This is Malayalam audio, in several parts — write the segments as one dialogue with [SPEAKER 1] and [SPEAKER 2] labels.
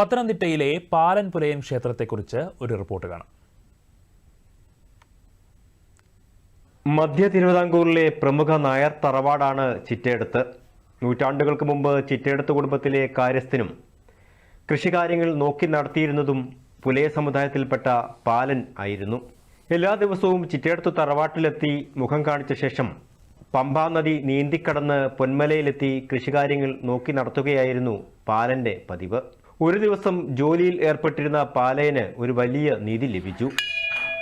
[SPEAKER 1] പത്തനംതിട്ടയിലെ പാലൻപുലയൻ ക്ഷേത്രത്തെക്കുറിച്ച് ഒരു റിപ്പോർട്ട് കാണാം.
[SPEAKER 2] മധ്യ തിരുവിതാംകൂറിലെ പ്രമുഖ നായർ തറവാടാണ് ചിറ്റയെടുത്ത്. നൂറ്റാണ്ടുകൾക്ക് മുമ്പ് ചിറ്റയെടുത്ത് കുടുംബത്തിലെ കാര്യസ്ഥനും കൃഷികാര്യങ്ങൾ നോക്കി നടത്തിയിരുന്നതും പുലയ സമുദായത്തിൽപ്പെട്ട പാലൻ ആയിരുന്നു. എല്ലാ ദിവസവും ചിറ്റയെടുത്ത് തറവാട്ടിലെത്തി മുഖം കാണിച്ച ശേഷം പമ്പാ നദി നീന്തിക്കടന്ന് പൊന്മലയിലെത്തി കൃഷികാര്യങ്ങൾ നോക്കി നടത്തുകയായിരുന്നു പാലന്റെ പതിവ്. ഒരു ദിവസം ജോലിയിൽ ഏർപ്പെട്ടിരുന്ന പാലയന് ഒരു വലിയ നീതി ലഭിച്ചു.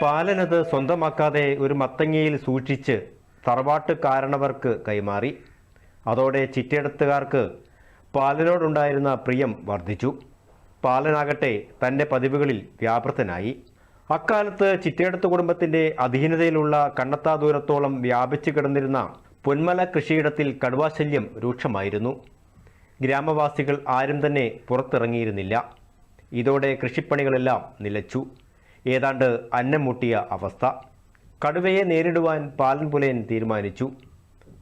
[SPEAKER 2] പാലനത് സ്വന്തമാക്കാതെ ഒരു മത്തങ്ങയിൽ സൂക്ഷിച്ച് തറവാട്ട് കാരണവർക്ക് കൈമാറി. അതോടെ ചിറ്റയെടുത്തുകാർക്ക് പാലനോടുണ്ടായിരുന്ന പ്രിയം വർദ്ധിച്ചു. പാലനാകട്ടെ തന്റെ പതിവുകളിൽ വ്യാപൃതനായി. അക്കാലത്ത് ചിറ്റേടത്ത് കുടുംബത്തിന്റെ അധീനതയിലുള്ള കണ്ണത്താ ദൂരത്തോളം വ്യാപിച്ചു കിടന്നിരുന്ന പൊന്മല കൃഷിയിടത്തിൽ കടുവാശല്യം രൂക്ഷമായിരുന്നു. ഗ്രാമവാസികൾ ആരും തന്നെ പുറത്തിറങ്ങിയിരുന്നില്ല. ഇതോടെ കൃഷിപ്പണികളെല്ലാം നിലച്ചു. ഏതാണ്ട് അന്നം മുട്ടിയ അവസ്ഥ. കടുവയെ നേരിടുവാൻ പാലൻ പുലയൻ തീരുമാനിച്ചു.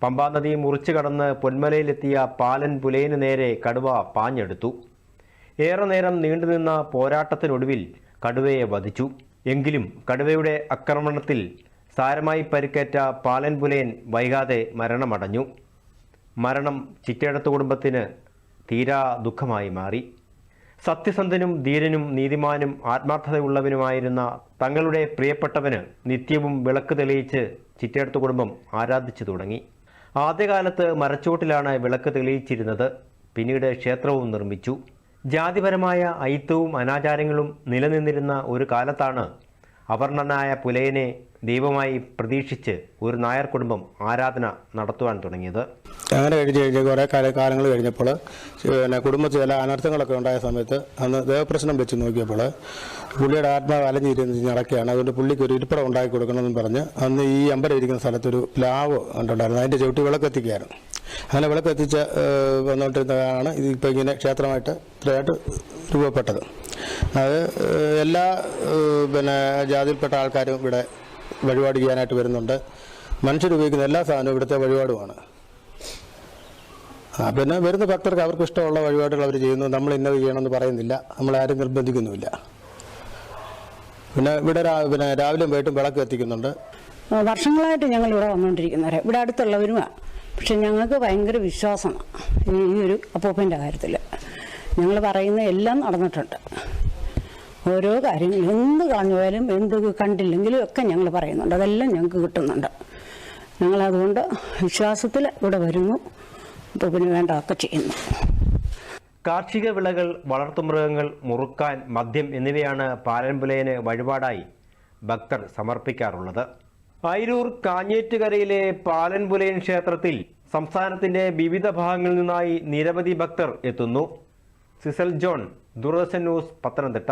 [SPEAKER 2] പമ്പാ നദി മുറിച്ചു കടന്ന് പൊന്മലയിലെത്തിയ പാലൻ പുലയന് നേരെ കടുവ പാഞ്ഞെടുത്തു. ഏറെ നേരം നീണ്ടുനിന്ന പോരാട്ടത്തിനൊടുവിൽ കടുവയെ വധിച്ചു. എങ്കിലും കടുവയുടെ ആക്രമണത്തിൽ സാരമായി പരിക്കേറ്റ പാലൻ പുലയൻ വൈകാതെ മരണമടഞ്ഞു. മരണം ചിറ്റേടത്ത് കുടുംബത്തിന് തീരാ ദുഃഖമായി മാറി. സത്യസന്ധനും ധീരനും നീതിമാനും ആത്മാർത്ഥതയുള്ളവനുമായിരുന്ന തങ്ങളുടെ പ്രിയപ്പെട്ടവന് നിത്യവും വിളക്ക് തെളിയിച്ച് ചിറ്റേടത്ത് കുടുംബം ആരാധിച്ചു തുടങ്ങി. ആദ്യകാലത്ത് മരച്ചുവട്ടിലാണ് വിളക്ക് തെളിയിച്ചിരുന്നത്. പിന്നീട് ക്ഷേത്രവും നിർമ്മിച്ചു. ജാതിപരമായ ഐത്തവും അനാചാരങ്ങളും നിലനിന്നിരുന്ന ഒരു കാലത്താണ് അവർണനായ പുലയനെ ദൈവമായി പ്രതീക്ഷിച്ച് ഒരു നായർ കുടുംബം ആരാധന നടത്തുവാൻ തുടങ്ങിയത്.
[SPEAKER 3] അങ്ങനെ കഴിഞ്ഞ് കഴിഞ്ഞ് കുറേ കാല കാലങ്ങൾ കഴിഞ്ഞപ്പോൾ പിന്നെ കുടുംബത്തിൽ ചില അനർത്ഥങ്ങളൊക്കെ ഉണ്ടായ സമയത്ത് അന്ന് ദേവപ്രശ്നം വെച്ച് നോക്കിയപ്പോൾ പുള്ളിയുടെ ആത്മാവ് അലഞ്ഞിരുന്ന് നടക്കുകയാണ്. അതുകൊണ്ട് പുള്ളിക്ക് ഒരു ഇരിപ്പിടം ഉണ്ടാക്കി കൊടുക്കണമെന്ന് പറഞ്ഞ് അന്ന് ഈ അമ്പലം ഇരിക്കുന്ന സ്ഥലത്തൊരു പ്ലാവ് കണ്ടുണ്ടായിരുന്നു. അതിന്റെ ചവിട്ടി വിളക്കെത്തിക്കുകയായിരുന്നു. അങ്ങനെ വിളക്കെത്തിച്ച് വന്നുകൊണ്ടിരുന്നതാണ് ഇതിപ്പോൾ ഇങ്ങനെ ക്ഷേത്രമായിട്ട് ഇത്രയായിട്ട് രൂപപ്പെട്ടത്. അത് എല്ലാ പിന്നെ ജാതിയിൽപ്പെട്ട ആൾക്കാരും ഇവിടെ വഴിപാട് ചെയ്യാനായിട്ട് വരുന്നുണ്ട്. മനുഷ്യർ ഉപയോഗിക്കുന്ന എല്ലാ സാധനവും ഇവിടുത്തെ വഴിപാടുമാണ്. പിന്നെ വരുന്ന ഭക്തർക്ക് അവർക്ക് ഇഷ്ടമുള്ള വഴിപാടുകൾ അവർ ചെയ്യുന്നു. നമ്മൾ ഇന്നത് ചെയ്യണമെന്ന് പറയുന്നില്ല. നമ്മൾ ആരും നിർബന്ധിക്കുന്നുമില്ല. പിന്നെ ഇവിടെ പിന്നെ രാവിലെയും വൈകിട്ടും വിളക്ക് എത്തിക്കുന്നുണ്ട്
[SPEAKER 4] വർഷങ്ങളായിട്ട് ഞങ്ങൾ ഇവിടെ വന്നുകൊണ്ടിരിക്കുന്നവരെ ഇവിടെ അടുത്തുള്ളവരുമാണ് പക്ഷെ ഞങ്ങൾക്ക് ഭയങ്കര വിശ്വാസമാണ്. ഈ ഒരു അപ്പൂപ്പന്റെ കാര്യത്തിൽ ഞങ്ങൾ പറയുന്ന എല്ലാം നടന്നിട്ടുണ്ട്. ഓരോ കാര്യങ്ങൾ എന്ത് കളഞ്ഞു പോയാലും എന്ത് കണ്ടില്ലെങ്കിലും ഒക്കെ ഞങ്ങൾ പറയുന്നുണ്ട്. അതെല്ലാം ഞങ്ങൾക്ക് കിട്ടുന്നുണ്ട്. ഞങ്ങളതുകൊണ്ട് വിശ്വാസത്തിൽ ഇവിടെ വരുന്നു. അപ്പൂപ്പന് വേണ്ടതൊക്കെ ചെയ്യുന്നു.
[SPEAKER 2] കാർഷിക വിളകൾ വളർത്തുമൃഗങ്ങൾ മുറുക്കാൻ മദ്യം എന്നിവയാണ് പാലൻപുലയന് വഴിപാടായി ഭക്തർ സമർപ്പിക്കാറുള്ളത്. അയിരൂർ കാഞ്ഞേറ്റുകരയിലെ പാലൻപുലയൻ ക്ഷേത്രത്തിൽ സംസ്ഥാനത്തിന്റെ വിവിധ ഭാഗങ്ങളിൽ നിന്നായി നിരവധി ഭക്തർ എത്തുന്നു. Cecil John Doordarshan news Pathanamthitta.